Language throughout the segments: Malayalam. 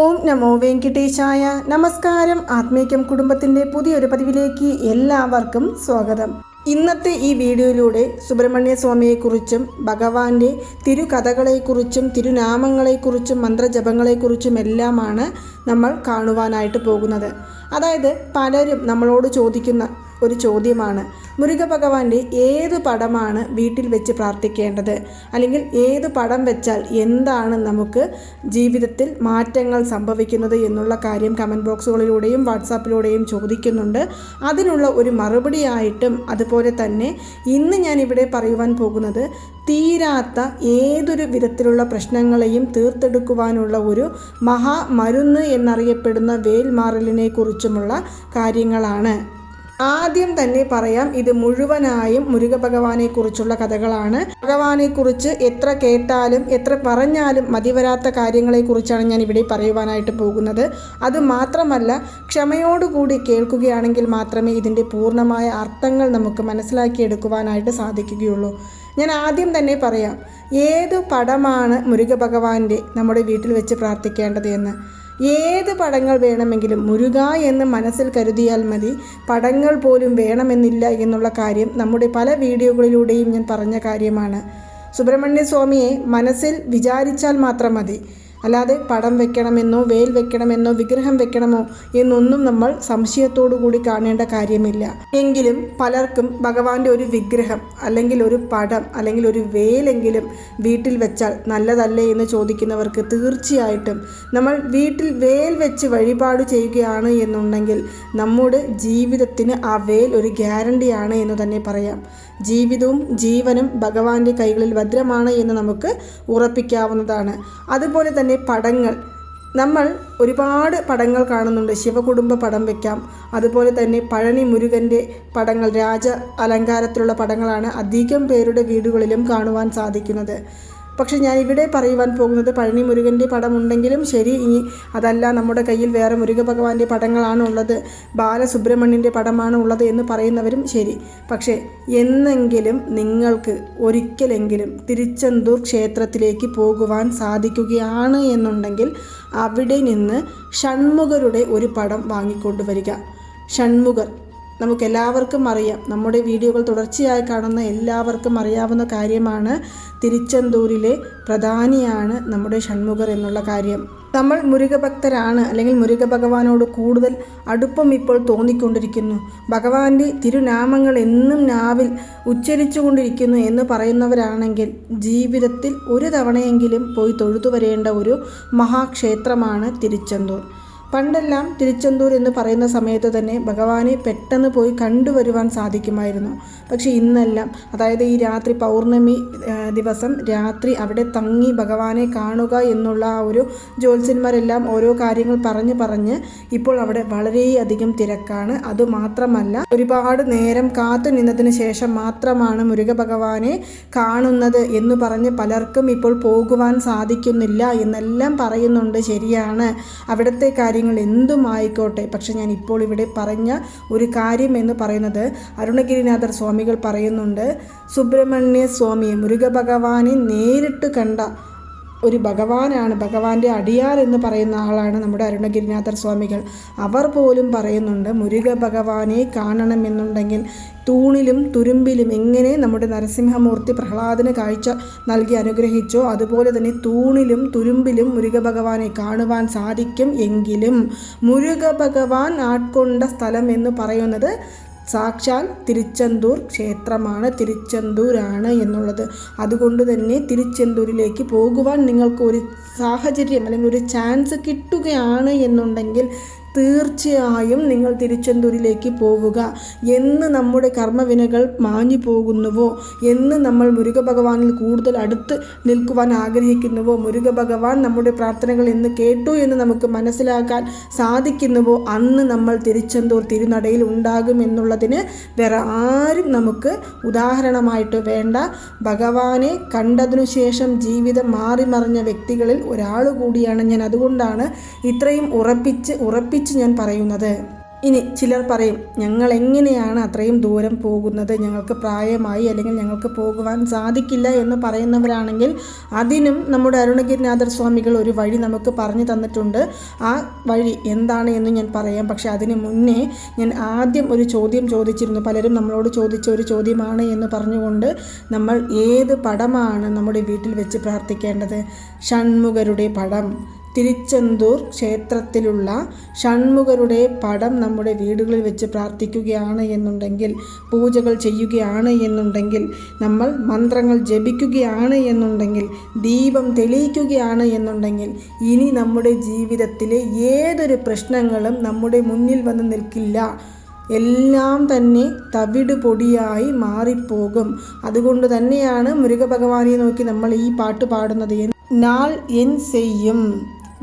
ഓം നമോ വെങ്കിട്ടേശായ. നമസ്കാരം. ആത്മീക്യം കുടുംബത്തിന്റെ പുതിയൊരു പതിവിലേക്ക് എല്ലാവർക്കും സ്വാഗതം. ഇന്നത്തെ ഈ വീഡിയോയിലൂടെ സുബ്രഹ്മണ്യ സ്വാമിയെക്കുറിച്ചും ഭഗവാന്റെ തിരുകഥകളെക്കുറിച്ചും തിരുനാമങ്ങളെക്കുറിച്ചും മന്ത്രജപങ്ങളെക്കുറിച്ചും എല്ലാമാണ് നമ്മൾ കാണുവാനായിട്ട് പോകുന്നത്. അതായത് പലരും നമ്മളോട് ചോദിക്കുന്ന ഒരു ചോദ്യമാണ്. മുരുക ഭഗവാന്റെ ഏത് പടമാണ് വീട്ടിൽ വെച്ച് പ്രാർത്ഥിക്കേണ്ടത്? അല്ലെങ്കിൽ ഏത് പടം വെച്ചാൽ എന്താണ് നമുക്ക് ജീവിതത്തിൽ മാറ്റങ്ങൾ സംഭവിക്കുന്നത് എന്നുള്ള കാര്യം കമന്റ് ബോക്സുകളിലൂടെയും വാട്സാപ്പിലൂടെയും ചോദിക്കുന്നുണ്ട്. അതിനുള്ള ഒരു മറുപടിയായിട്ടും അതുപോലെ തന്നെ ഇന്ന് ഞാൻ ഇവിടെ പറയുവാൻ പോകുന്നത് തീരാത്ത ഏതൊരു വിധത്തിലുള്ള പ്രശ്നങ്ങളെയും തീർത്തെടുക്കുവാനുള്ള ഒരു മഹാമരുന്ന് എന്നറിയപ്പെടുന്ന വേൽമാറലിനെ കുറിച്ചുമുള്ള കാര്യങ്ങളാണ്. ആദ്യം തന്നെ പറയാം ഇത് മുഴുവനായും മുരുക ഭഗവാനെ കുറിച്ചുള്ള കഥകളാണ്. ഭഗവാനെ കുറിച്ച് എത്ര കേട്ടാലും എത്ര പറഞ്ഞാലും മതിവരാത്ത കാര്യങ്ങളെ കുറിച്ചാണ് ഞാൻ ഇവിടെ പറയുവാനായിട്ട് പോകുന്നത്. അത് മാത്രമല്ല ക്ഷമയോടുകൂടി കേൾക്കുകയാണെങ്കിൽ മാത്രമേ ഇതിന്റെ പൂർണമായ അർത്ഥങ്ങൾ നമുക്ക് മനസ്സിലാക്കിയെടുക്കുവാനായിട്ട് സാധിക്കുകയുള്ളൂ. ഞാൻ ആദ്യം തന്നെ പറയാം ഏത് പടമാണ് മുരുക ഭഗവാന്റെ നമ്മുടെ വീട്ടിൽ വെച്ച് പ്രാർത്ഥിക്കേണ്ടത് എന്ന്? ഏത് പടങ്ങൾ വേണമെങ്കിലും മുരുക എന്ന് മനസ്സിൽ കരുതിയാൽ മതി. പടങ്ങൾ പോലും വേണമെന്നില്ല എന്നുള്ള കാര്യം നമ്മുടെ പല വീഡിയോകളിലൂടെയും ഞാൻ പറഞ്ഞ കാര്യമാണ്. സുബ്രഹ്മണ്യ സ്വാമിയെ മനസ്സിൽ വിചാരിച്ചാൽ മാത്രം മതി. അല്ലാതെ പടം വെക്കണമെന്നോ വേൽ വെക്കണമെന്നോ വിഗ്രഹം വെക്കണമോ എന്നൊന്നും നമ്മൾ സംശയത്തോടു കൂടി കാണേണ്ട കാര്യമില്ല. എങ്കിലും പലർക്കും ഭഗവാന്റെ ഒരു വിഗ്രഹം അല്ലെങ്കിൽ ഒരു പടം അല്ലെങ്കിൽ ഒരു വേലെങ്കിലും വീട്ടിൽ വെച്ചാൽ നല്ലതല്ലേ എന്ന് ചോദിക്കുന്നവർക്ക് തീർച്ചയായിട്ടും നമ്മൾ വീട്ടിൽ വേൽ വെച്ച് വഴിപാട് ചെയ്യുകയാണ് എന്നുണ്ടെങ്കിൽ നമ്മുടെ ജീവിതത്തിന് ആ വേൽ ഒരു ഗ്യാരണ്ടിയാണ് എന്ന് തന്നെ പറയാം. ജീവിതവും ജീവനും ഭഗവാന്റെ കൈകളിൽ ഭദ്രമാണ് എന്ന് നമുക്ക് ഉറപ്പിക്കാവുന്നതാണ്. അതുപോലെ തന്നെ പടങ്ങൾ. നമ്മൾ ഒരുപാട് പടങ്ങൾ കാണുന്നുണ്ട്. ശിവകുടുംബ പടം വെക്കാം. അതുപോലെ തന്നെ പഴനി മുരുകന്റെ പടങ്ങൾ രാജ അലങ്കാരത്തിലുള്ള പടങ്ങളാണ് അധികം പേരുടെ വീടുകളിലും കാണുവാൻ സാധിക്കുന്നത്. പക്ഷെ ഞാൻ ഇവിടെ പറയുവാൻ പോകുന്നത് പഴനി മുരുകന്റെ പടമുണ്ടെങ്കിലും ശരി ഇനി അതല്ല നമ്മുടെ കയ്യിൽ വേറെ മുരുക ഭഗവാന്റെ പടങ്ങളാണ് ഉള്ളത് ബാലസുബ്രഹ്മണ്യന്റെ പടമാണ് ഉള്ളത് എന്ന് പറയുന്നവരും ശരി. പക്ഷേ എന്നെങ്കിലും നിങ്ങൾക്ക് ഒരിക്കലെങ്കിലും തിരുച്ചെന്തൂർ ക്ഷേത്രത്തിലേക്ക് പോകുവാൻ സാധിക്കുകയാണ് എന്നുണ്ടെങ്കിൽ അവിടെ നിന്ന് ഷൺമുഖരുടെ ഒരു പടം വാങ്ങിക്കൊണ്ടുവരിക. ഷൺമുഖർ നമുക്കെല്ലാവർക്കും അറിയാം. നമ്മുടെ വീഡിയോകൾ തുടർച്ചയായി കാണുന്ന എല്ലാവർക്കും അറിയാവുന്ന കാര്യമാണ് തിരുച്ചെന്തൂരിലെ പ്രധാനിയാണ് നമ്മുടെ ഷൺമുഖർ എന്നുള്ള കാര്യം. നമ്മൾ മുരുകഭക്തരാണ് അല്ലെങ്കിൽ മുരുക ഭഗവാനോട് കൂടുതൽ അടുപ്പം ഇപ്പോൾ തോന്നിക്കൊണ്ടിരിക്കുന്നു. ഭഗവാന്റെ തിരുനാമങ്ങൾ എന്നും നാവിൽ ഉച്ചരിച്ചുകൊണ്ടിരിക്കുന്നു എന്ന് പറയുന്നവരാണെങ്കിൽ ജീവിതത്തിൽ ഒരു തവണയെങ്കിലും പോയി തൊഴുതു വരേണ്ട ഒരു മഹാക്ഷേത്രമാണ് തിരുച്ചെന്തൂർ. പണ്ടെല്ലാം തിരുച്ചെന്തൂർ എന്ന് പറയുന്ന സമയത്ത് തന്നെ ഭഗവാനെ പെട്ടെന്ന് പോയി കണ്ടുവരുവാൻ സാധിക്കുമായിരുന്നു. പക്ഷേ ഇന്നെല്ലാം അതായത് ഈ രാത്രി പൗർണമി ദിവസം രാത്രി അവിടെ തങ്ങി ഭഗവാനെ കാണുക എന്നുള്ള ആ ഒരു ജ്യോത്സ്യന്മാരെല്ലാം ഓരോ കാര്യങ്ങൾ പറഞ്ഞ് പറഞ്ഞ് ഇപ്പോൾ അവിടെ വളരെയധികം തിരക്കാണ്. അതുമാത്രമല്ല ഒരുപാട് നേരം കാത്തു നിന്നതിന് ശേഷം മാത്രമാണ് മുരുക ഭഗവാനെ കാണുന്നത് എന്ന് പറഞ്ഞ് പലർക്കും ഇപ്പോൾ പോകുവാൻ സാധിക്കുന്നില്ല എന്നെല്ലാം പറയുന്നുണ്ട് ശരിയാണ്. അവിടുത്തെ കാര്യം കാര്യങ്ങൾ എന്തും ആയിക്കോട്ടെ പക്ഷെ ഞാൻ ഇപ്പോൾ ഇവിടെ പറഞ്ഞ ഒരു കാര്യം എന്ന് പറയുന്നത് അരുണഗിരിനാഥർ സ്വാമികൾ പറയുന്നുണ്ട് സുബ്രഹ്മണ്യ സ്വാമിയെ മുരുക ഭഗവാനെ നേരിട്ട് കണ്ട ഒരു ഭഗവാനാണ് ഭഗവാന്റെ അടിയാർ എന്ന് പറയുന്ന ആളാണ് നമ്മുടെ അരുണഗിരിനാഥർ സ്വാമികൾ. അവർ പോലും പറയുന്നുണ്ട് മുരുക ഭഗവാനെ കാണണമെന്നുണ്ടെങ്കിൽ തൂണിലും തുരുമ്പിലും എങ്ങനെ നമ്മുടെ നരസിംഹമൂർത്തി പ്രഹ്ലാദന് കാഴ്ച നൽകി അനുഗ്രഹിച്ചോ അതുപോലെ തന്നെ തൂണിലും തുരുമ്പിലും മുരുക ഭഗവാനെ കാണുവാൻ സാധിക്കും എങ്കിലും മുരുക ഭഗവാൻ ആട്കൊണ്ട സ്ഥലം എന്ന് പറയുന്നത് സാക്ഷാൽ തിരുച്ചെന്തൂർ ക്ഷേത്രമാണ് തിരുച്ചെന്തൂരാണ് എന്നുള്ളത്. അതുകൊണ്ട് തന്നെ തിരുച്ചെന്തൂരിലേക്ക് പോകുവാൻ നിങ്ങൾക്ക് ഒരു സാഹചര്യം അല്ലെങ്കിൽ ഒരു ചാൻസ് കിട്ടുകയാണ് എന്നുണ്ടെങ്കിൽ തീർച്ചയായും നിങ്ങൾ തിരുച്ചെന്തൂരിലേക്ക് പോവുക. എന്ന് നമ്മുടെ കർമ്മവിനകൾ മാഞ്ഞു പോകുന്നുവോ? എന്ന് നമ്മൾ മുരുക ഭഗവാനിൽ കൂടുതൽ അടുത്ത് നിൽക്കുവാൻ ആഗ്രഹിക്കുന്നുവോ? മുരുക ഭഗവാൻ നമ്മുടെ പ്രാർത്ഥനകൾ എന്ന് കേട്ടു എന്ന് നമുക്ക് മനസ്സിലാക്കാൻ സാധിക്കുന്നുവോ? അന്ന് നമ്മൾ തിരുച്ചെന്തൂർ തിരുനടയിൽ ഉണ്ടാകും എന്നുള്ളതിന് വേറെ ആരും നമുക്ക് ഉദാഹരണമായിട്ട് വേണ്ട. ഭഗവാനെ കണ്ടതിനു ശേഷം ജീവിതം മാറി മറിഞ്ഞ വ്യക്തികളിൽ ഒരാൾ കൂടിയാണ് ഞാൻ. അതുകൊണ്ടാണ് ഇത്രയും ഉറപ്പിച്ച് ഉറപ്പിച്ച് ഞാൻ പറയുന്നത്. ഇനി ചിലർ പറയും ഞങ്ങൾ എങ്ങനെയാണ് അത്രയും ദൂരം പോകുന്നത്? ഞങ്ങൾക്ക് പ്രായമായി അല്ലെങ്കിൽ ഞങ്ങൾക്ക് പോകുവാൻ സാധിക്കില്ല എന്ന് പറയുന്നവരാണെങ്കിൽ അതിനും നമ്മുടെ അരുണഗിരിനാഥർ സ്വാമികൾ ഒരു വഴി നമുക്ക് പറഞ്ഞു തന്നിട്ടുണ്ട്. ആ വഴി എന്താണ് എന്ന് ഞാൻ പറയാം. പക്ഷെ അതിന് മുന്നേ ഞാൻ ആദ്യം ഒരു ചോദ്യം ചോദിച്ചിരുന്നു. പലരും നമ്മളോട് ചോദിച്ച ഒരു ചോദ്യമാണ് എന്ന് പറഞ്ഞുകൊണ്ട് നമ്മൾ ഏത് പടമാണ് നമ്മുടെ വീട്ടിൽ വെച്ച് പ്രാർത്ഥിക്കേണ്ടത്? ഷൺമുഖരുടെ പടം. തിരുച്ചെന്തൂർ ക്ഷേത്രത്തിലുള്ള ഷൺമുഖരുടെ പടം നമ്മുടെ വീടുകളിൽ വെച്ച് പ്രാർത്ഥിക്കുകയാണ് എന്നുണ്ടെങ്കിൽ പൂജകൾ ചെയ്യുകയാണ് എന്നുണ്ടെങ്കിൽ നമ്മൾ മന്ത്രങ്ങൾ ജപിക്കുകയാണ് എന്നുണ്ടെങ്കിൽ ദീപം തെളിയിക്കുകയാണ് എന്നുണ്ടെങ്കിൽ ഇനി നമ്മുടെ ജീവിതത്തിലെ ഏതൊരു പ്രശ്നങ്ങളും നമ്മുടെ മുന്നിൽ വന്ന് നിൽക്കില്ല. എല്ലാം തന്നെ തവിട് പൊടിയായി മാറിപ്പോകും. അതുകൊണ്ട് തന്നെയാണ് മുരുകഭഗവാനെ നോക്കി നമ്മൾ ഈ പാട്ട് പാടുന്നത്. നാൾ എൻ ചെയ്യും?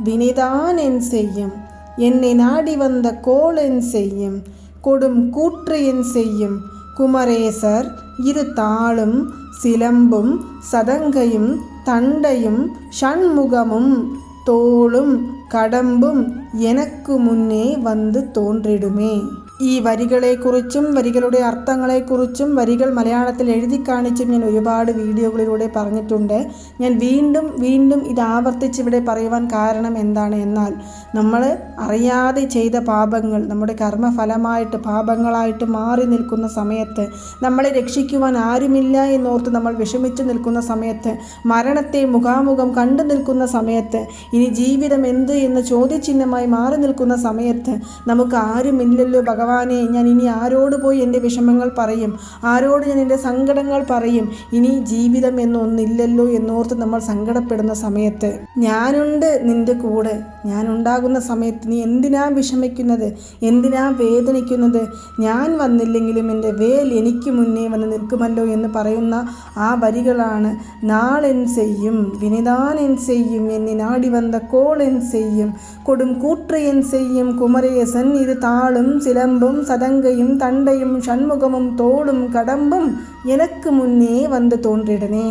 வினைதான் என் செய்யும். என்னை நாடி வந்த கோள் என் செய்யும். கொடும் கூற்று என் செய்யும். குமரேசர் இரு தாளும் சிலம்பும் சதங்கையும் தண்டையும் ஷண்முகமும் தோளும் கடம்பும் எனக்கு முன்னே வந்து தோன்றிடுமே. ഈ വരികളെക്കുറിച്ചും വരികളുടെ അർത്ഥങ്ങളെക്കുറിച്ചും വരികൾ മലയാളത്തിൽ എഴുതി കാണിച്ചും ഞാൻ ഒരുപാട് വീഡിയോകളിലൂടെ പറഞ്ഞിട്ടുണ്ട്. ഞാൻ വീണ്ടും വീണ്ടും ഇത് ആവർത്തിച്ച് ഇവിടെ പറയുവാൻ കാരണം എന്താണ് എന്നാൽ നമ്മൾ അറിയാതെ ചെയ്ത പാപങ്ങൾ നമ്മുടെ കർമ്മഫലമായിട്ട് പാപങ്ങളായിട്ട് മാറി നിൽക്കുന്ന സമയത്ത് നമ്മളെ രക്ഷിക്കുവാൻ ആരുമില്ല എന്നോർത്ത് നമ്മൾ വിഷമിച്ചു നിൽക്കുന്ന സമയത്ത് മരണത്തെ മുഖാമുഖം കണ്ടു നിൽക്കുന്ന സമയത്ത് ഇനി ജീവിതം എന്ത് എന്ന ചോദ്യചിഹ്നമായി മാറി നിൽക്കുന്ന സമയത്ത് നമുക്ക് ആരുമില്ലല്ലോ ഭഗവാൻ ഭഗവാനെ ഞാൻ ഇനി ആരോട് പോയി എന്റെ വിഷമങ്ങൾ പറയും? ആരോട് ഞാൻ എന്റെ സങ്കടങ്ങൾ പറയും? ഇനി ജീവിതം എന്നൊന്നില്ലല്ലോ എന്നോർത്ത് നമ്മൾ സങ്കടപ്പെടുന്ന സമയത്ത്. ഞാനുണ്ട് നിന്റെ കൂടെ. ഞാൻ ഉണ്ടാകുന്ന സമയത്ത് നീ എന്തിനാ വിഷമിക്കുന്നത്? എന്തിനാ വേദനിക്കുന്നത്? ഞാൻ വന്നില്ലെങ്കിലും എന്റെ വേൽ എനിക്ക് മുന്നേ വന്ന് നിൽക്കുമല്ലോ എന്ന് പറയുന്ന ആ വരികളാണ് നാളെൻ ചെയ്യും വിനിതാനെൻ ചെയ്യും എന്നി നാടി വന്ന കോളെൻ ചെയ്യും കൊടും കൂട്ടയൻ ചെയ്യും കുമരേസൻ ഇത് താളും ചിലമ്പ് பாண்டும் சதங்கையும் தண்டையும் ஷண்முகமும் தோளும் கடம்புം எனக்கு മുന്നേ വന്ന് തോന്നിടണേ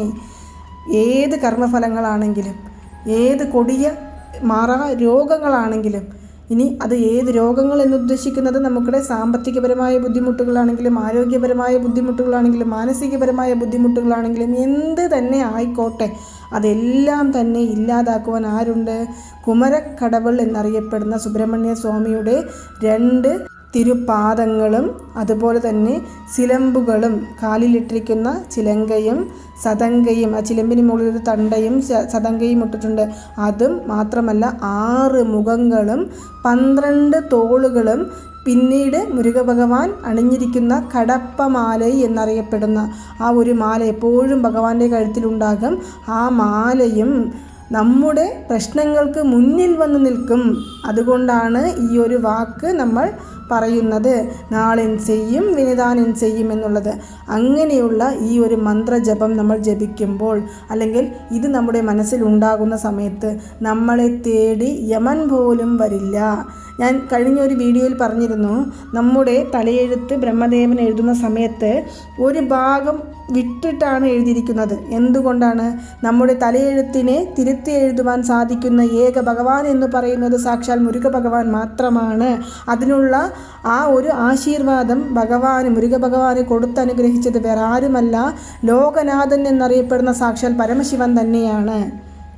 ഏത് കർമ്മഫലങ്ങളാണെങ്കിലും ഏത് കൊടിയ മാറാ രോഗങ്ങളാണെങ്കിലും ഇനി അത് ഏത് രോഗങ്ങൾ എന്നുദ്ദേശിക്കുന്നത് നമുക്കിടെ സാമ്പത്തികപരമായ ബുദ്ധിമുട്ടുകളാണെങ്കിലും ആരോഗ്യപരമായ ബുദ്ധിമുട്ടുകളാണെങ്കിലും മാനസികപരമായ ബുദ്ധിമുട്ടുകളാണെങ്കിലും എന്ത് തന്നെ ആയിക്കോട്ടെ അതെല്ലാം തന്നെ ഇല്ലാതാക്കുവാൻ ആരുണ്ട്? കുമരക്കടവൾ എന്നറിയപ്പെടുന്ന സുബ്രഹ്മണ്യ സ്വാമിയുടെ രണ്ട് തിരുപാദങ്ങളും അതുപോലെ തന്നെ സിലമ്പുകളും കാലിലിട്ടിരിക്കുന്ന ചിലങ്കയും സതങ്കയും ആ ചിലമ്പിന് മുകളിൽ ഒരു തണ്ടയും സതങ്കയും ഇട്ടിട്ടുണ്ട്. അതും മാത്രമല്ല ആറ് മുഖങ്ങളും പന്ത്രണ്ട് തോളുകളും പിന്നീട് മുരുകഭഗവാൻ അണിഞ്ഞിരിക്കുന്ന കടപ്പമാല എന്നറിയപ്പെടുന്ന ആ ഒരു മാല എപ്പോഴും ഭഗവാന്റെ കഴുത്തിലുണ്ടാകും. ആ മാലയും നമ്മുടെ പ്രശ്നങ്ങൾക്ക് മുന്നിൽ വന്ന് നിൽക്കും. അതുകൊണ്ടാണ് ഈ ഒരു വാക്ക് നമ്മൾ പറയുന്നത് നാളെൻ ചെയ്യും വിനിതാനൻ ചെയ്യും എന്നുള്ളത്. അങ്ങനെയുള്ള ഈ ഒരു മന്ത്രജപം നമ്മൾ ജപിക്കുമ്പോൾ അല്ലെങ്കിൽ ഇത് നമ്മുടെ മനസ്സിലുണ്ടാകുന്ന സമയത്ത് നമ്മളെ തേടി യമൻ പോലും വരില്ല. ഞാൻ കഴിഞ്ഞ ഒരു വീഡിയോയിൽ പറഞ്ഞിരുന്നു നമ്മുടെ തലയെഴുത്ത് ബ്രഹ്മദേവൻ എഴുതുന്ന സമയത്ത് ഒരു ഭാഗം വിട്ടിട്ടാണ് എഴുതിയിരിക്കുന്നത്. എന്തുകൊണ്ടാണ്? നമ്മുടെ തലയെഴുത്തിനെ തിരുത്തി എഴുതുവാൻ സാധിക്കുന്ന ഏക ഭഗവാൻ എന്ന് പറയുന്നത് സാക്ഷാൽ മുരുക ഭഗവാൻ മാത്രമാണ്. അതിനുള്ള ആ ഒരു ആശീർവാദം ഭഗവാന് മുരുക ഭഗവാന് കൊടുത്തനുഗ്രഹിച്ചത് വേറെ ആരുമല്ല ലോകനാഥൻ എന്നറിയപ്പെടുന്ന സാക്ഷാൽ പരമശിവൻ തന്നെയാണ്.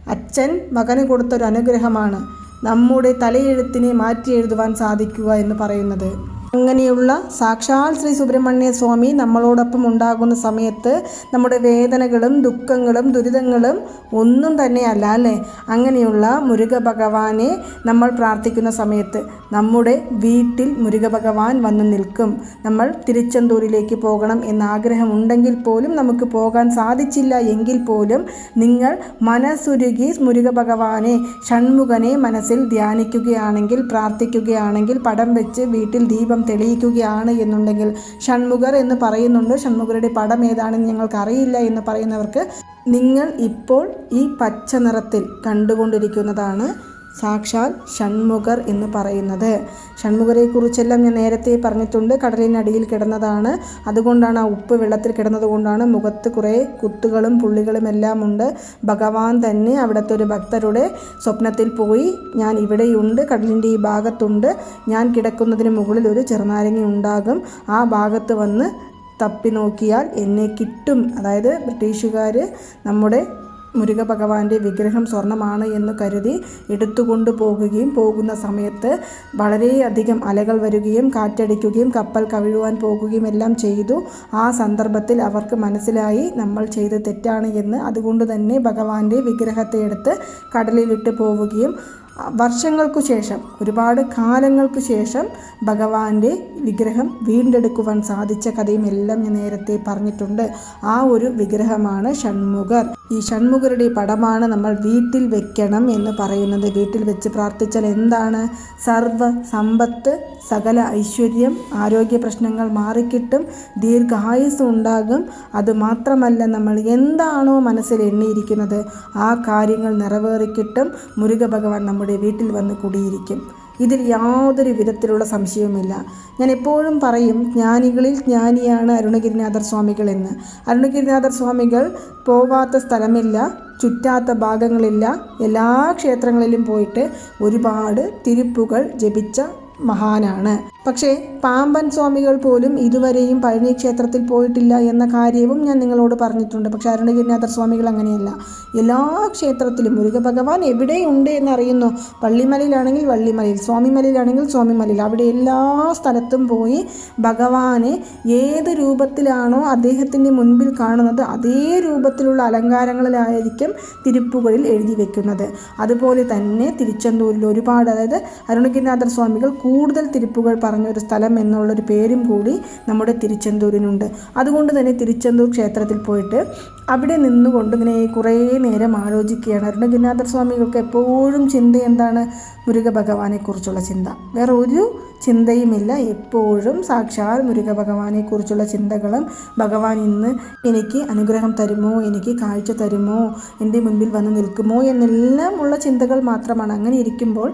അച്ഛൻ മകന് കൊടുത്തൊരു അനുഗ്രഹമാണ്. നമ്മുടെ തലയെഴുത്തിനെ മാറ്റി എഴുതുവാൻ സാധിക്കുക എന്ന് പറയുന്നത്. അങ്ങനെയുള്ള സാക്ഷാൽ ശ്രീ സുബ്രഹ്മണ്യ സ്വാമി നമ്മളോടൊപ്പം ഉണ്ടാകുന്ന സമയത്ത് നമ്മുടെ വേദനകളും ദുഃഖങ്ങളും ദുരിതങ്ങളും ഒന്നും തന്നെയല്ല അല്ലേ? അങ്ങനെയുള്ള മുരുക ഭഗവാനെ നമ്മൾ പ്രാർത്ഥിക്കുന്ന സമയത്ത് നമ്മുടെ വീട്ടിൽ മുരുക ഭഗവാൻ വന്നു നിൽക്കും. നമ്മൾ തിരുച്ചെന്തൂരിലേക്ക് പോകണം എന്ന ആഗ്രഹമുണ്ടെങ്കിൽ പോലും നമുക്ക് പോകാൻ സാധിച്ചില്ല എങ്കിൽ പോലും നിങ്ങൾ മനസ്സുരുകി മുരുക ഭഗവാനെ ഷൺമുഖനെ മനസ്സിൽ ധ്യാനിക്കുകയാണെങ്കിൽ പ്രാർത്ഥിക്കുകയാണെങ്കിൽ പടം വെച്ച് വീട്ടിൽ ദീപം ദീപം തെളിയിക്കുകയാണ് എന്നുണ്ടെങ്കിൽ ഷൺമുഖർ എന്ന് പറയുന്നുണ്ട്. ഷൺമുഖരുടെ പടം ഏതാണെന്ന് ഞങ്ങൾക്കറിയില്ല എന്ന് പറയുന്നവർക്ക് നിങ്ങൾ ഇപ്പോൾ ഈ പച്ച നിറത്തിൽ കണ്ടുകൊണ്ടിരിക്കുന്നതാണ് സാക്ഷാൽ ഷൺമുഖർ എന്ന് പറയുന്നത്. ഷൺമുഖരെക്കുറിച്ചെല്ലാം ഞാൻ നേരത്തെ പറഞ്ഞിട്ടുണ്ട്. കടലിനടിയിൽ കിടന്നതാണ്. അതുകൊണ്ടാണ് ആ ഉപ്പ് വെള്ളത്തിൽ കിടന്നതുകൊണ്ടാണ് മുഖത്ത് കുറേ കുത്തുകളും പുള്ളികളും എല്ലാം ഉണ്ട്. ഭഗവാൻ തന്നെ അവിടുത്തെ ഒരു ഭക്തരുടെ സ്വപ്നത്തിൽ പോയി ഞാൻ ഇവിടെയുണ്ട് കടലിന്റെ ഈ ഭാഗത്തുണ്ട്. ഞാൻ കിടക്കുന്നതിന് മുകളിൽ ഒരു ചെറുനാരങ്ങി ഉണ്ടാകും. ആ ഭാഗത്ത് വന്ന് തപ്പി നോക്കിയാൽ എന്നെ കിട്ടും. അതായത് ബ്രിട്ടീഷുകാർ നമ്മുടെ മുരുക ഭഗവാന്റെ വിഗ്രഹം സ്വർണമാണ് എന്ന് കരുതി എടുത്തുകൊണ്ട് പോകുകയും പോകുന്ന സമയത്ത് വളരെയധികം അലകൾ വരികയും കാറ്റടിക്കുകയും കപ്പൽ കവിഴുവാൻ പോകുകയും എല്ലാം ചെയ്തു. ആ സന്ദർഭത്തിൽ അവർക്ക് മനസ്സിലായി നമ്മൾ ചെയ്ത് തെറ്റാണ് എന്ന്. അതുകൊണ്ട് തന്നെ ഭഗവാന്റെ വിഗ്രഹത്തെ എടുത്ത് കടലിലിട്ട് പോവുകയും വർഷങ്ങൾക്കു ശേഷം ഒരുപാട് കാലങ്ങൾക്ക് ശേഷം ഭഗവാന്റെ വിഗ്രഹം വീണ്ടെടുക്കുവാൻ സാധിച്ച കഥയും എല്ലാം ഞാൻ നേരത്തെ പറഞ്ഞിട്ടുണ്ട്. ആ ഒരു വിഗ്രഹമാണ് ഷൺമുഖർ. ഈ ഷൺമുഖരുടെ പടമാണ് നമ്മൾ വീട്ടിൽ വെക്കണം എന്ന് പറയുന്നത്. വീട്ടിൽ വെച്ച് പ്രാർത്ഥിച്ചാൽ എന്താണ്? സർവ സമ്പത്ത് സകല ഐശ്വര്യം ആരോഗ്യ പ്രശ്നങ്ങൾ മാറിക്കിട്ടും ദീർഘായുസ് ഉണ്ടാകും. അതുമാത്രമല്ല നമ്മൾ എന്താണോ മനസ്സിൽ എണ്ണിയിരിക്കുന്നത് ആ കാര്യങ്ങൾ നിറവേറിക്കിട്ടും. മുരുക ഭഗവാൻ നമ്മുടെ വീട്ടിൽ വന്ന് കുടിയിരിക്കും. ഇതിൽ യാതൊരു വിധത്തിലുള്ള സംശയവുമില്ല. ഞാൻ എപ്പോഴും പറയും ജ്ഞാനികളിൽ ജ്ഞാനിയാണ് അരുണഗിരിനാഥർ സ്വാമികൾ എന്ന്. അരുണഗിരിനാഥർ സ്വാമികൾ പോവാത്ത സ്ഥലമില്ല ചുറ്റാത്ത ഭാഗങ്ങളില്ല. എല്ലാ ക്ഷേത്രങ്ങളിലും പോയിട്ട് ഒരുപാട് തിരുപ്പുകൾ ജപിച്ച മഹാനാണ്. പക്ഷേ പാമ്പൻ സ്വാമികൾ പോലും ഇതുവരെയും പഴനി ക്ഷേത്രത്തിൽ പോയിട്ടില്ല എന്ന കാര്യവും ഞാൻ നിങ്ങളോട് പറഞ്ഞിട്ടുണ്ട്. പക്ഷേ അരുണഗിരിനാഥർ സ്വാമികൾ അങ്ങനെയല്ല. എല്ലാ ക്ഷേത്രത്തിലും മുരുക ഭഗവാൻ എവിടെയുണ്ട് എന്നറിയുന്നു. പള്ളിമലയിലാണെങ്കിൽ വള്ളിമലയിൽ സ്വാമിമലയിലാണെങ്കിൽ സ്വാമിമലയിൽ. അവിടെ എല്ലാ സ്ഥലത്തും പോയി ഭഗവാനെ ഏത് രൂപത്തിലാണോ അദ്ദേഹത്തിന്റെ മുൻപിൽ കാണുന്നത് അതേ രൂപത്തിലുള്ള അലങ്കാരങ്ങളിലായിരിക്കും തിരുപ്പുകളിൽ എഴുതി വെക്കുന്നത്. അതുപോലെ തന്നെ തിരുച്ചെന്തൂരിൽ ഒരുപാട് അതായത് അരുണഗിരിനാഥർ സ്വാമികൾ കൂടുതൽ തിരുപ്പുകൾ പറഞ്ഞൊരു സ്ഥലം എന്നുള്ളൊരു പേരും കൂടി നമ്മുടെ തിരുച്ചെന്തൂരിനുണ്ട്. അതുകൊണ്ട് തന്നെ തിരുച്ചെന്തൂർ ക്ഷേത്രത്തിൽ പോയിട്ട് അവിടെ നിന്നുകൊണ്ട് ഇങ്ങനെ കുറേ നേരം ആലോചിക്കുകയാണ്. അരുണഗിരിനാഥർ സ്വാമികൾക്ക് എപ്പോഴും ചിന്ത എന്താണ്? മുരുക ഭഗവാനെക്കുറിച്ചുള്ള ചിന്ത. വേറെ ഒരു ചിന്തയുമില്ല. എപ്പോഴും സാക്ഷാൽ മുരുക ഭഗവാനെക്കുറിച്ചുള്ള ചിന്തകളും ഭഗവാൻ ഇന്ന് എനിക്ക് അനുഗ്രഹം തരുമോ? എനിക്ക് കാഴ്ച തരുമോ? എന്റെ മുൻപിൽ വന്ന് നിൽക്കുമോ? എന്നെല്ലാം ഉള്ള ചിന്തകൾ മാത്രമാണ്. അങ്ങനെ ഇരിക്കുമ്പോൾ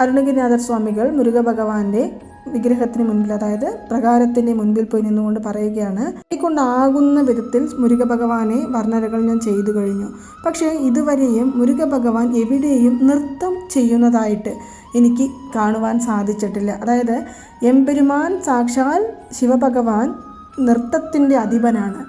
അരുണഗിരിനാഥർ സ്വാമികൾ മുരുകഭഗവാന്റെ വിഗ്രഹത്തിന് മുൻപിൽ അതായത് പ്രകാരത്തിന്റെ മുൻപിൽ പോയി നിന്നുകൊണ്ട് പറയുകയാണ് എനിക്കൊണ്ടാകുന്ന വിധത്തിൽ മുരുകഭഗവാനെ വർണനകൾ ഞാൻ ചെയ്തു കഴിഞ്ഞു. പക്ഷേ ഇതുവരെയും മുരുകഭഗവാൻ എവിടെയും നൃത്തം ചെയ്യുന്നതായിട്ട് എനിക്ക് കാണുവാൻ സാധിച്ചിട്ടില്ല. അതായത് എമ്പെരുമാൻ സാക്ഷാൽ ശിവഭഗവാൻ നൃത്തത്തിന്റെ അധിപനാണ്.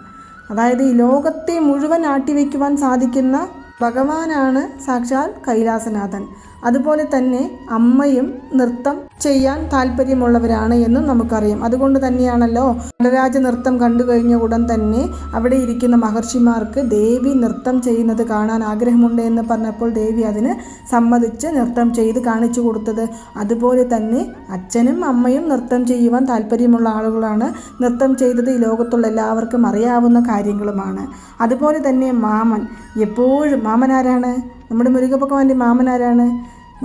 അതായത് ഈ ലോകത്തെ മുഴുവൻ ആട്ടിവെക്കുവാൻ സാധിക്കുന്ന ഭഗവാനാണ് സാക്ഷാൽ കൈലാസനാഥൻ. അതുപോലെ തന്നെ അമ്മയും നൃത്തം ചെയ്യാൻ താല്പര്യമുള്ളവരാണ് എന്നും നമുക്കറിയാം. അതുകൊണ്ട് തന്നെയാണല്ലോ നടരാജ നൃത്തം കണ്ടു കഴിഞ്ഞ ഉടൻ തന്നെ അവിടെ ഇരിക്കുന്ന മഹർഷിമാർക്ക് ദേവി നൃത്തം ചെയ്യുന്നത് കാണാൻ ആഗ്രഹമുണ്ട് എന്ന് പറഞ്ഞപ്പോൾ ദേവി അതിന് സമ്മതിച്ച് നൃത്തം ചെയ്ത് കാണിച്ചു കൊടുത്തത്. അതുപോലെ തന്നെ അച്ഛനും അമ്മയും നൃത്തം ചെയ്യുവാൻ താല്പര്യമുള്ള ആളുകളാണ് നൃത്തം ചെയ്തത് ഈ ലോകത്തുള്ള എല്ലാവർക്കും അറിയാവുന്ന കാര്യങ്ങളുമാണ്. അതുപോലെ തന്നെ മാമൻ. എപ്പോഴും മാമൻ ആരാണ് നമ്മുടെ മുരുകഭഗവാന്റെ മാമൻ ആരാണ്?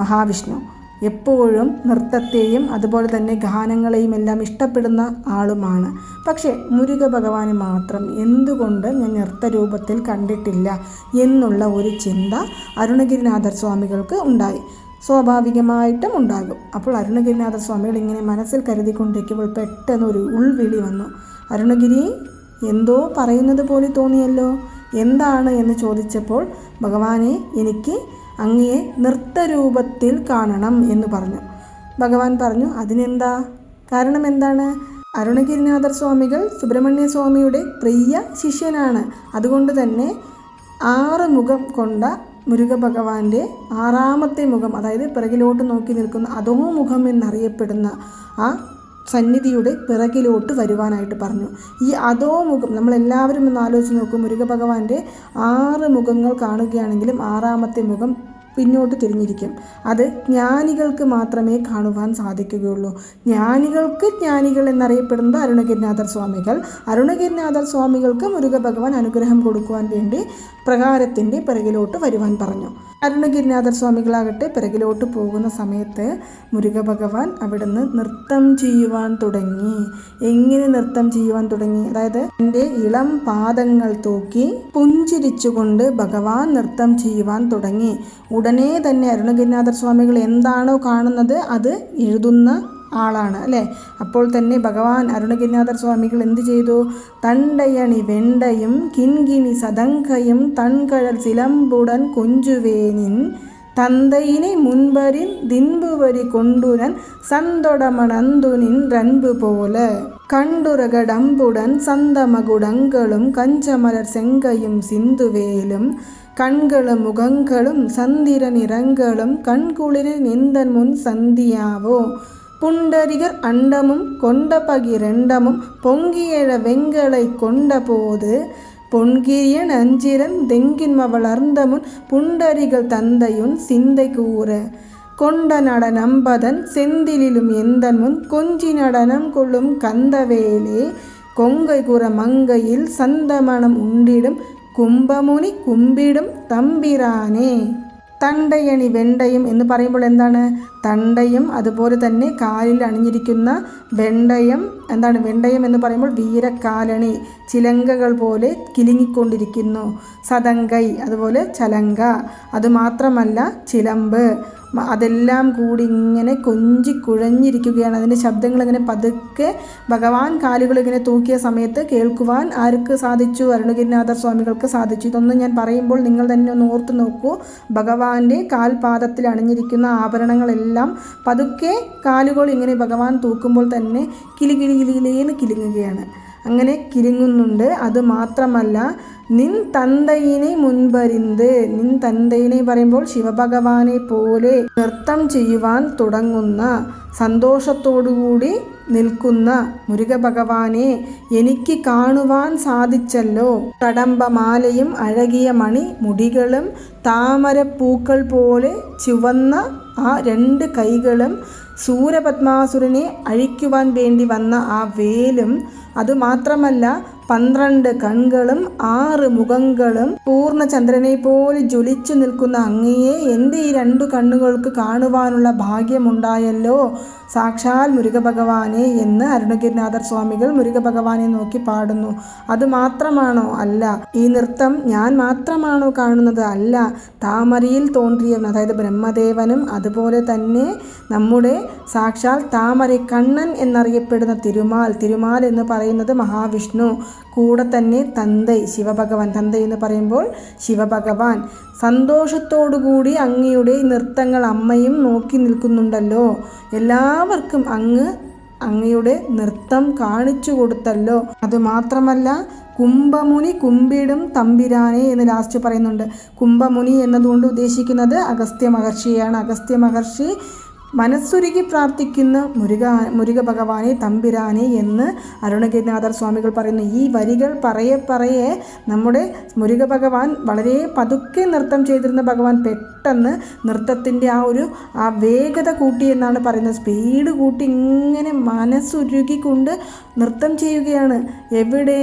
മഹാവിഷ്ണു. എപ്പോഴും നൃത്തത്തെയും അതുപോലെ തന്നെ ഗാനങ്ങളെയും എല്ലാം ഇഷ്ടപ്പെടുന്ന ആളുമാണ്. പക്ഷേ മുരുക ഭഗവാന് മാത്രം എന്തുകൊണ്ട് ഞാൻ നൃത്തരൂപത്തിൽ കണ്ടിട്ടില്ല എന്നുള്ള ഒരു ചിന്ത അരുണഗിരിനാഥർ സ്വാമികൾക്ക് ഉണ്ടായി. സ്വാഭാവികമായിട്ടും ഉണ്ടാകും. അപ്പോൾ അരുണഗിരിനാഥ സ്വാമികൾ ഇങ്ങനെ മനസ്സിൽ കരുതിക്കൊണ്ടിരിക്കുമ്പോൾ പെട്ടെന്ന് ഒരു ഉൾവിളി വന്നു. അരുണഗിരി എന്തോ പറയുന്നത് പോലെ തോന്നിയല്ലോ? എന്താണ് എന്ന് ചോദിച്ചപ്പോൾ ഭഗവാനെ എനിക്ക് അങ്ങയെ നൃത്തരൂപത്തിൽ കാണണം എന്ന് പറഞ്ഞു. ഭഗവാൻ പറഞ്ഞു അതിനെന്താ? കാരണം എന്താണ്? അരുണഗിരിനാഥർ സ്വാമികൾ സുബ്രഹ്മണ്യ സ്വാമിയുടെ പ്രിയ ശിഷ്യനാണ്. അതുകൊണ്ട് തന്നെ ആറ് മുഖം കൊണ്ട മുരുക ഭഗവാന്റെ ആറാമത്തെ മുഖം അതായത് പിറകിലോട്ട് നോക്കി നിൽക്കുന്ന അതോ മുഖം എന്നറിയപ്പെടുന്ന ആ സന്നിധിയുടെ പിറകിലോട്ട് വരുവാനായിട്ട് പറഞ്ഞു. ഈ അതോ മുഖം നമ്മളെല്ലാവരും ഒന്ന് ആലോചിച്ച് നോക്കും. മുരുക ഭഗവാന്റെ ആറ് മുഖങ്ങൾ കാണുകയാണെങ്കിലും ആറാമത്തെ മുഖം പിന്നോട്ട് തിരിഞ്ഞിരിക്കും. അത് ജ്ഞാനികൾക്ക് മാത്രമേ കാണുവാൻ സാധിക്കുകയുള്ളൂ. ജ്ഞാനികൾക്ക് ജ്ഞാനികൾ എന്നറിയപ്പെടുന്നത് അരുണഗിരിനാഥർ സ്വാമികൾ. അരുണഗിരിനാഥർ സ്വാമികൾക്ക് മുരുക ഭഗവാൻ അനുഗ്രഹം കൊടുക്കുവാൻ വേണ്ടി പ്രകാരത്തിന്റെ പിറകിലോട്ട് വരുവാൻ പറഞ്ഞു. അരുണഗിരിനാഥർ സ്വാമികളാകട്ടെ പിറകിലോട്ട് പോകുന്ന സമയത്ത് മുരുക ഭഗവാൻ അവിടുന്ന് നൃത്തം ചെയ്യുവാൻ തുടങ്ങി. എങ്ങനെ നൃത്തം ചെയ്യുവാൻ തുടങ്ങി? അതായത് എന്റെ ഇളം പാദങ്ങൾ തൂക്കി പുഞ്ചിരിച്ചുകൊണ്ട് ഭഗവാൻ നൃത്തം ചെയ്യുവാൻ തുടങ്ങി. ഉടനെ തന്നെ അരുണഗിരിനാഥർ സ്വാമികൾ എന്താണോ കാണുന്നത് അത് എഴുതുന്ന ആളാണ് അല്ലേ അപ്പോൾ തന്നെ ഭഗവാൻ അരുണഗിരിനാഥർ സ്വാമികൾ എന്ത് ചെയ്തു തണ്ടയണി വെണ്ടയും കിൻകിണി സദങ്കയും തൺകഴൽ സിലമ്പുടൻ കൊഞ്ചുവേനിൻ തന്തയിനെ മുൻപരിൻ ദിൻപുവരി കൊണ്ടുരൻ സന്തൊടമണന്തുനിൻ രൻപു പോലെ കണ്ടുരകടമ്പുടൻ സന്തമകുടങ്ങളും കഞ്ചമലർ செங்கையும் സിന്ധുവേലും கண்களும் முகங்களும் சந்திர நிறங்களும் கண்குளிரில் நிந்தன் முன் சந்தியாவோ? புண்டரிகர் அண்டமும் கொண்ட பகிரண்டமும் பொங்கியழ வெங்கலை கொண்ட போது பொன்கிரிய நஞ்சிரன் தெங்கின் மவளர்ந்தமுன் புண்டரிகள் தந்தையுன் சிந்தை கூற கொண்ட நடனம்பதன் செந்திலிலும் எந்தன் முன் கொஞ்சி நடனம் கொள்ளும் கந்தவேலே கொங்கை கூற மங்கையில் சந்தமனம் உண்டிடும் കുംഭമുനി കുമ്പിടും തമ്പിരാനെ തണ്ടയണി വെണ്ടയും എന്ന് പറയുമ്പോൾ എന്താണ്? തണ്ടയും അതുപോലെ തന്നെ കാലിൽ അണിഞ്ഞിരിക്കുന്ന വെണ്ടയം എന്താണ്? വെണ്ടയം എന്ന് പറയുമ്പോൾ വീരക്കാലണി ചിലങ്കകൾ പോലെ കിലുങ്ങിക്കൊണ്ടിരിക്കുന്നു. സതങ്കൈ അതുപോലെ ചലങ്ക അതുമാത്രമല്ല ചിലമ്പ്. അതെല്ലാം കൂടി ഇങ്ങനെ കൊഞ്ചി കുഴഞ്ഞിരിക്കുകയാണ്. അതിന്റെ ശബ്ദങ്ങൾ ഇങ്ങനെ പതുക്കെ ഭഗവാൻ കാലുകൾ ഇങ്ങനെ തൂക്കിയ സമയത്ത് കേൾക്കുവാൻ ആർക്ക് സാധിച്ചു? അരുണഗിരിനാഥ സ്വാമികൾക്ക് സാധിച്ചു. ഇതൊന്നും ഞാൻ പറയുമ്പോൾ നിങ്ങൾ തന്നെ ഒന്ന് ഓർത്തു നോക്കൂ. ഭഗവാന്റെ കാൽപാദത്തിൽ അണിഞ്ഞിരിക്കുന്ന ആഭരണങ്ങളെല്ലാം പതുക്കെ കാലുകൾ ഇങ്ങനെ ഭഗവാൻ തൂക്കുമ്പോൾ തന്നെ കിലി കിലിയിലേന്ന് കിലുങ്ങുകയാണ്. അങ്ങനെ കിലുങ്ങുന്നുണ്ട്. അത് മാത്രമല്ല നിൻ തന്തയിനെ മുൻപരിന്ത്. നിൻ തന്തയിനെ പറയുമ്പോൾ ശിവഭഗവാനെ പോലെ നൃത്തം ചെയ്യുവാൻ തുടങ്ങുന്ന സന്തോഷത്തോടുകൂടി നിൽക്കുന്ന മുരുകഭഗവാനെ എനിക്ക് കാണുവാൻ സാധിച്ചല്ലോ. കടമ്പമാലയും അഴകിയ മണി മുടികളും താമരപ്പൂക്കൾ പോലെ ചുവന്ന ആ രണ്ട് കൈകളും സൂരപത്മാസുരനെ അഴിക്കുവാൻ വേണ്ടി വന്ന ആ വേലും അതുമാത്രമല്ല പന്ത്രണ്ട് കൺകളും ആറ് മുഖങ്ങളും പൂർണചന്ദ്രനെ പോലെ ജ്വലിച്ചു നിൽക്കുന്ന അങ്ങയെ എന്റെ ഈ രണ്ടു കണ്ണുകൾക്ക് കാണുവാനുള്ള ഭാഗ്യമുണ്ടായല്ലോ. സാക്ഷാൽ മുരുകഭഗവാനെ എന്ന് അരുണഗിരിനാഥർ സ്വാമികൾ മുരുകഭഗവാനെ നോക്കി പാടുന്നു. അത് മാത്രമാണോ അല്ല ഈ നൃത്തം ഞാൻ മാത്രമാണോ കാണുന്നത് അല്ല താമരയിൽ തോன்றிയവൻ അതായത് ബ്രഹ്മദേവനും അതുപോലെ തന്നെ നമ്മുടെ സാക്ഷാൽ താമര കണ്ണൻ എന്നറിയപ്പെടുന്ന തിരുമാൽ തിരുമാൽ എന്ന് പറയുന്നത് മഹാവിഷ്ണു കൂടെ തന്നെ തന്തൈ ശിവഭഗവാൻ. തന്തൈ എന്ന് പറയുമ്പോൾ ശിവഭഗവാൻ. സന്തോഷത്തോടുകൂടി അങ്ങയുടെ നൃത്തങ്ങൾ അമ്മയും നോക്കി നിൽക്കുന്നുണ്ടല്ലോ. എല്ലാവർക്കും അങ്ങ് അങ്ങയുടെ നൃത്തം കാണിച്ചു കൊടുത്തല്ലോ. അതുമാത്രമല്ല കുംഭമുനി കുമ്പിടും തമ്പിരാനെ എന്ന് ലാസ്റ്റ് പറയുന്നുണ്ട്. കുംഭമുനി എന്നതുകൊണ്ട് ഉദ്ദേശിക്കുന്നത് അഗസ്ത്യ മഹർഷിയാണ് അഗസ്ത്യ മഹർഷി മനസ്സുരുകി പ്രാർത്ഥിക്കുന്ന മുരുക മുരുക ഭഗവാനെ തമ്പിരാനെ എന്ന് അരുണഗിരിനാഥർ സ്വാമികൾ പറയുന്നു. ഈ വരികൾ പറയെ പറയെ നമ്മുടെ മുരുക ഭഗവാൻ വളരെ പതുക്കെ നൃത്തം ചെയ്തിരുന്ന ഭഗവാൻ പെട്ടെന്ന് നൃത്തത്തിന്റെ ആ ഒരു ആ വേഗത കൂട്ടി എന്നാണ് പറയുന്നത്. സ്പീഡ് കൂട്ടി ഇങ്ങനെ മനസ്സുരുകിക്കൊണ്ട് നൃത്തം ചെയ്യുകയാണ്. എവിടെ?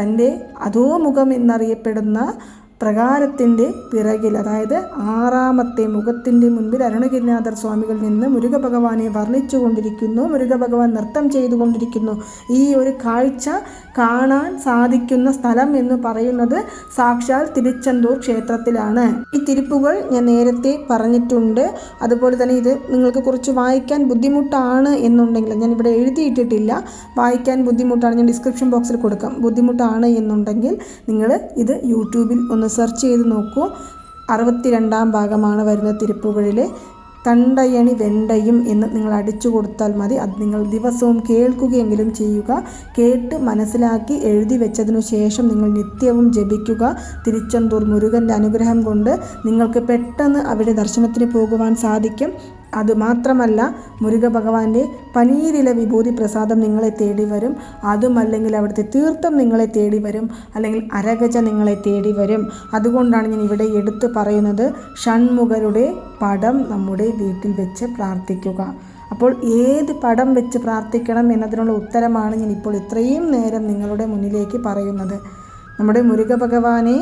തന്റെ അധോമുഖം എന്നറിയപ്പെടുന്ന പ്രകാരത്തിന്റെ പിറകിൽ അതായത് ആറാമത്തെ മുഖത്തിന്റെ മുൻപിൽ അരുണഗിരിനാഥർ സ്വാമികൾ നിന്ന് മുരുകഭഗവാനെ വർണിച്ചുകൊണ്ടിരിക്കുന്നു. മുരുകഭഗവാൻ നൃത്തം ചെയ്തുകൊണ്ടിരിക്കുന്നു. ഈ ഒരു കാഴ്ച കാണാൻ സാധിക്കുന്ന സ്ഥലം എന്ന് പറയുന്നത് സാക്ഷാൽ തിരുച്ചെന്തൂർ ക്ഷേത്രത്തിലാണ്. ഈ തിരുപ്പുകൾ ഞാൻ നേരത്തെ പറഞ്ഞിട്ടുണ്ട്. അതുപോലെ തന്നെ ഇത് നിങ്ങൾക്ക് കുറച്ച് വായിക്കാൻ ബുദ്ധിമുട്ടാണ് എന്നുണ്ടെങ്കിൽ ഞാൻ ഇവിടെ എഴുതിയിട്ടിട്ടില്ല. വായിക്കാൻ ബുദ്ധിമുട്ടാണ് ഞാൻ ഡിസ്ക്രിപ്ഷൻ ബോക്സിൽ കൊടുക്കാം. ബുദ്ധിമുട്ടാണ് എന്നുണ്ടെങ്കിൽ നിങ്ങൾ ഇത് യൂട്യൂബിൽ ഒന്ന് സെർച്ച് ചെയ്ത് നോക്കൂ. അറുപത്തിരണ്ടാം ഭാഗമാണ് വരുന്ന തിരുപ്പുകളിൽ തണ്ടയണി വെണ്ടയും എന്ന് നിങ്ങൾ അടിച്ചു കൊടുത്താൽ മതി. അത് നിങ്ങൾ ദിവസവും കേൾക്കുകയെങ്കിലും ചെയ്യുക. കേട്ട് മനസ്സിലാക്കി എഴുതി വെച്ചതിനു ശേഷം നിങ്ങൾ നിത്യവും ജപിക്കുക. തിരുച്ചെന്തൂർ മുരുകന്റെ അനുഗ്രഹം കൊണ്ട് നിങ്ങൾക്ക് പെട്ടെന്ന് അവിടെ ദർശനത്തിന് പോകുവാൻ സാധിക്കും. അതുമാത്രമല്ല മുരുക ഭഗവാന്റെ പനീരില വിഭൂതി പ്രസാദം നിങ്ങളെ തേടി വരും. അതുമല്ലെങ്കിൽ അവിടുത്തെ തീർത്ഥം നിങ്ങളെ തേടി വരും. അല്ലെങ്കിൽ അരകജ നിങ്ങളെ തേടി വരും. അതുകൊണ്ടാണ് ഞാൻ ഇവിടെ എടുത്തു പറയുന്നത് ഷൺമുഖരുടെ പടം നമ്മുടെ വീട്ടിൽ വെച്ച് പ്രാർത്ഥിക്കുക. അപ്പോൾ ഏത് പടം വെച്ച് പ്രാർത്ഥിക്കണം എന്നതിനുള്ള ഉത്തരമാണ് ഞാൻ ഇപ്പോൾ ഇത്രയും നേരം നിങ്ങളുടെ മുന്നിലേക്ക് പറയുന്നത്. നമ്മുടെ മുരുക ഭഗവാനെ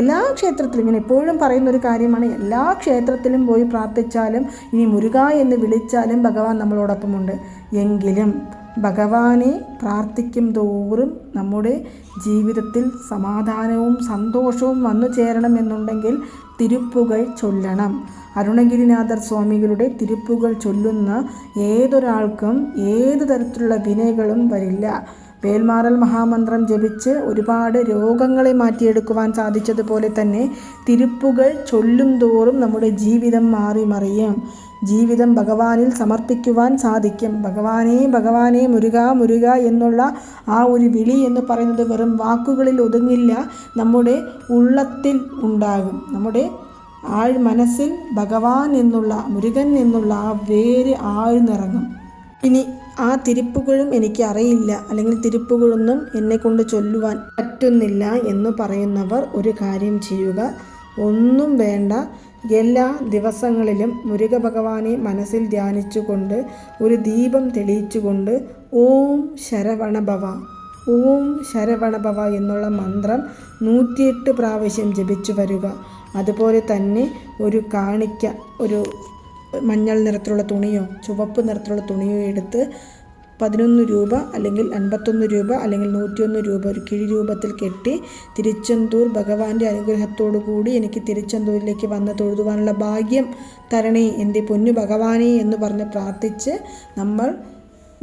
എല്ലാ ക്ഷേത്രത്തിലും ഞാൻ എപ്പോഴും പറയുന്ന ഒരു കാര്യമാണ് എല്ലാ ക്ഷേത്രത്തിലും പോയി പ്രാർത്ഥിച്ചാലും ഇനി മുരുക എന്ന് വിളിച്ചാലും ഭഗവാൻ നമ്മളോടൊപ്പമുണ്ട്. എങ്കിലും ഭഗവാനെ പ്രാർത്ഥിക്കും തോറും നമ്മുടെ ജീവിതത്തിൽ സമാധാനവും സന്തോഷവും വന്നു ചേരണം എന്നുണ്ടെങ്കിൽ തിരുപ്പുകൾ ചൊല്ലണം. അരുണഗിരിനാഥർ സ്വാമികളുടെ തിരുപ്പുകൾ ചൊല്ലുന്ന ഏതൊരാൾക്കും ഏത് തരത്തിലുള്ള വിനയകളും വരില്ല. വേൽമാറൽ മഹാമന്ത്രം ജപിച്ച് ഒരുപാട് രോഗങ്ങളെ മാറ്റിയെടുക്കുവാൻ സാധിച്ചതുപോലെ തന്നെ തിരുപ്പുകൾ ചൊല്ലും തോറും നമ്മുടെ ജീവിതം മാറി മറിയും. ജീവിതം ഭഗവാനിൽ സമർപ്പിക്കുവാൻ സാധിക്കും. ഭഗവാനെ ഭഗവാനെ മുരുക മുരുക എന്നുള്ള ആ ഒരു വിളി എന്ന് പറയുന്നത് വെറും വാക്കുകളിൽ ഒതുങ്ങില്ല. നമ്മുടെ ഉള്ളത്തിൽ ഉണ്ടാകും. നമ്മുടെ ആൾ മനസ്സിൽ ഭഗവാൻ എന്നുള്ള മുരുകൻ എന്നുള്ള ആ വേര് ആഴ്ന്നിറങ്ങും. ഇനി ആ തിരുപ്പുകളും എനിക്ക് അറിയില്ല അല്ലെങ്കിൽ എന്നെ കൊണ്ട് ചൊല്ലുവാൻ പറ്റുന്നില്ല എന്ന് പറയുന്നവർ ഒരു കാര്യം ചെയ്യുക. ഒന്നും വേണ്ട. എല്ലാ ദിവസങ്ങളിലും മുരുക ഭഗവാനെ മനസ്സിൽ ധ്യാനിച്ചുകൊണ്ട് ഒരു ദീപം തെളിയിച്ചുകൊണ്ട് ഓം ശരവണഭവ ഓം ശരവണഭവ എന്നുള്ള മന്ത്രം നൂറ്റിയെട്ട് പ്രാവശ്യം ജപിച്ചു വരിക. അതുപോലെ തന്നെ ഒരു കാണിക്ക ഒരു മഞ്ഞൾ നിറത്തിലുള്ള തുണിയോ ചുവപ്പ് നിറത്തിലുള്ള തുണിയോ എടുത്ത് പതിനൊന്ന് രൂപ അല്ലെങ്കിൽ അൻപത്തൊന്ന് രൂപ അല്ലെങ്കിൽ നൂറ്റിയൊന്ന് രൂപ ഒരു കിഴി രൂപത്തിൽ കെട്ടി തിരുച്ചെന്തൂർ ഭഗവാന്റെ അനുഗ്രഹത്തോടു കൂടി എനിക്ക് തിരുച്ചെന്തൂരിലേക്ക് വന്ന് തൊഴുതുവാനുള്ള ഭാഗ്യം തരണേ എന്റെ പൊന്നു ഭഗവാനേ എന്ന് പറഞ്ഞ് പ്രാർത്ഥിച്ച് നമ്മൾ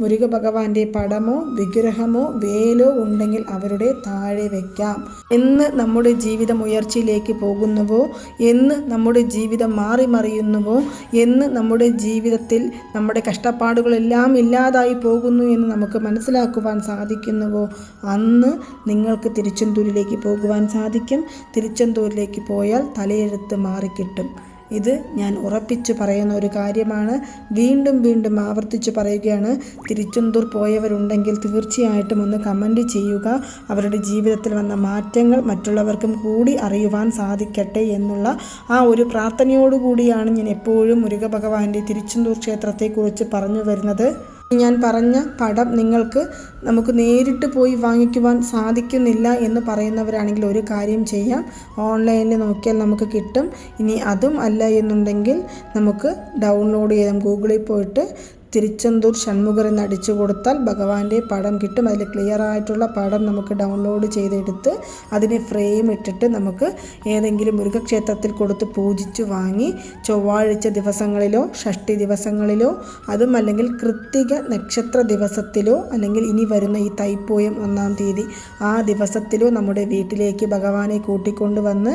മുരുക ഭഗവാന്റെ പടമോ വിഗ്രഹമോ വേലോ ഉണ്ടെങ്കിൽ അവരുടെ താഴെ വയ്ക്കാം എന്ന് നമ്മുടെ ജീവിതം ഉയർച്ചയിലേക്ക് പോകുന്നുവോ? എന്ന് നമ്മുടെ ജീവിതം മാറി മറിയുന്നുവോ? എന്ന് നമ്മുടെ ജീവിതത്തിൽ നമ്മുടെ കഷ്ടപ്പാടുകളെല്ലാം ഇല്ലാതായി പോകുന്നു എന്ന് നമുക്ക് മനസ്സിലാക്കുവാൻ സാധിക്കുന്നുവോ? അന്ന് നിങ്ങൾക്ക് തിരുച്ചെന്തൂരിലേക്ക് പോകുവാൻ സാധിക്കും. തിരുച്ചെന്തൂരിലേക്ക് പോയാൽ തലയെഴുത്ത് മാറിക്കിട്ടും. ഇത് ഞാൻ ഉറപ്പിച്ചു പറയുന്ന ഒരു കാര്യമാണ്. വീണ്ടും വീണ്ടും ആവർത്തിച്ച് പറയുകയാണ്. തിരുച്ചെന്തൂർ പോയവരുണ്ടെങ്കിൽ തീർച്ചയായിട്ടും ഒന്ന് കമന്റ് ചെയ്യുക. അവരുടെ ജീവിതത്തിൽ വന്ന മാറ്റങ്ങൾ മറ്റുള്ളവർക്കും കൂടി അറിയുവാൻ സാധിക്കട്ടെ എന്നുള്ള ആ ഒരു പ്രാർത്ഥനയോടുകൂടിയാണ് ഞാൻ എപ്പോഴും മുരുക ഭഗവാന്റെ തിരുച്ചെന്തൂർ ക്ഷേത്രത്തെക്കുറിച്ച് പറഞ്ഞു വരുന്നത്. ഞാൻ പറഞ്ഞ പടം നിങ്ങൾക്ക് നമുക്ക് നേരിട്ട് പോയി വാങ്ങിക്കുവാൻ സാധിക്കുന്നില്ല എന്ന് പറയുന്നവരാണെങ്കിൽ ഒരു കാര്യം ചെയ്യാം. ഓൺലൈനിൽ നോക്കിയാൽ നമുക്ക് കിട്ടും. ഇനി അതും അല്ല എന്നുണ്ടെങ്കിൽ നമുക്ക് ഡൗൺലോഡ് ചെയ്യാം ഗൂഗിളിൽ പോയിട്ട് തിരുച്ചെന്തൂർ ഷൺമുഖർ എന്ന് അടിച്ചു കൊടുത്താൽ ഭഗവാന്റെ പടം കിട്ടും. അതിൽ ക്ലിയർ ആയിട്ടുള്ള പടം നമുക്ക് ഡൗൺലോഡ് ചെയ്തെടുത്ത് അതിനെ ഫ്രെയിം ഇട്ടിട്ട് നമുക്ക് ഏതെങ്കിലും മൃഗക്ഷേത്രത്തിൽ കൊടുത്ത് പൂജിച്ച് വാങ്ങി ചൊവ്വാഴ്ച ദിവസങ്ങളിലോ ഷഷ്ടി ദിവസങ്ങളിലോ അതും അല്ലെങ്കിൽ കൃത്തിക നക്ഷത്ര ദിവസത്തിലോ അല്ലെങ്കിൽ ഇനി വരുന്ന ഈ തൈപ്പോയം ഒന്നാം തീയതി ആ ദിവസത്തിലോ നമ്മുടെ വീട്ടിലേക്ക് ഭഗവാനെ കൂട്ടിക്കൊണ്ടുവന്ന്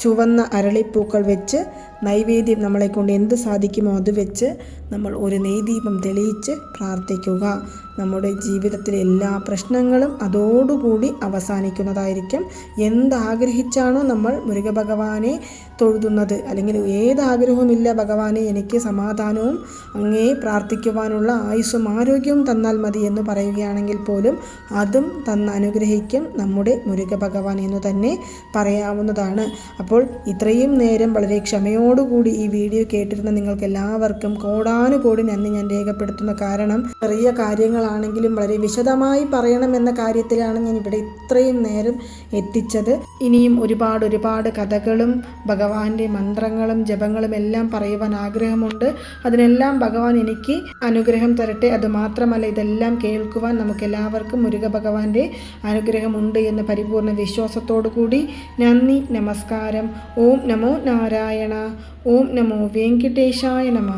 ചുവന്ന അരളിപ്പൂക്കൾ വെച്ച് നൈവേദ്യം നമ്മളെ കൊണ്ട് എന്ത് സാധിക്കുമോ അത് വെച്ച് നമ്മൾ ഒരു നെയ്ദീപം തെളിയിച്ച് പ്രാർത്ഥിക്കുക. നമ്മുടെ ജീവിതത്തിലെ എല്ലാ പ്രശ്നങ്ങളും അതോടുകൂടി അവസാനിക്കുന്നതായിരിക്കും. എന്താഗ്രഹിച്ചാണോ നമ്മൾ മുരുക ഭഗവാനെ തൊഴുതുന്നത്. അല്ലെങ്കിൽ ഏതാഗ്രഹവുമില്ല ഭഗവാനെ എനിക്ക് സമാധാനവും അങ്ങേ പ്രാർത്ഥിക്കുവാനുള്ള ആയുസ്സും ആരോഗ്യവും തന്നാൽ മതി എന്ന് പറയുകയാണെങ്കിൽ പോലും അതും തന്ന് അനുഗ്രഹിക്കും നമ്മുടെ മുരുക ഭഗവാൻ എന്ന് തന്നെ പറയാവുന്നതാണ്. അപ്പോൾ ഇത്രയും നേരം വളരെ ക്ഷമയോടുകൂടി ഈ വീഡിയോ കേട്ടിരുന്ന നിങ്ങൾക്ക് എല്ലാവർക്കും കോടാനുകോടി നന്ദി ഞാൻ രേഖപ്പെടുത്തുന്ന കാരണം ചെറിയ കാര്യങ്ങളാണെങ്കിലും വളരെ വിശദമായി പറയണമെന്ന കാര്യത്തിലാണ് ഞാൻ ഇവിടെ ഇത്രയും നേരം എത്തിച്ചത്. ഇനിയും ഒരുപാട് ഒരുപാട് കഥകളും ഭഗവാന്റെ മന്ത്രങ്ങളും ജപങ്ങളും എല്ലാം പറയുവാൻ ആഗ്രഹമുണ്ട്. അതിനെല്ലാം ഭഗവാൻ എനിക്ക് അനുഗ്രഹം തരട്ടെ. അതുമാത്രമല്ല ഇതെല്ലാം കേൾക്കുവാൻ നമുക്ക് എല്ലാവർക്കും മുരുക ഭഗവാന്റെ അനുഗ്രഹമുണ്ട് എന്ന് പരിപൂർണ വിശ്വാസത്തോടു കൂടി നന്ദി നമസ്കാരം. ഓം നമോ നാരായണ. ഓം നമോ വെങ്കിട്ടേശായ നമ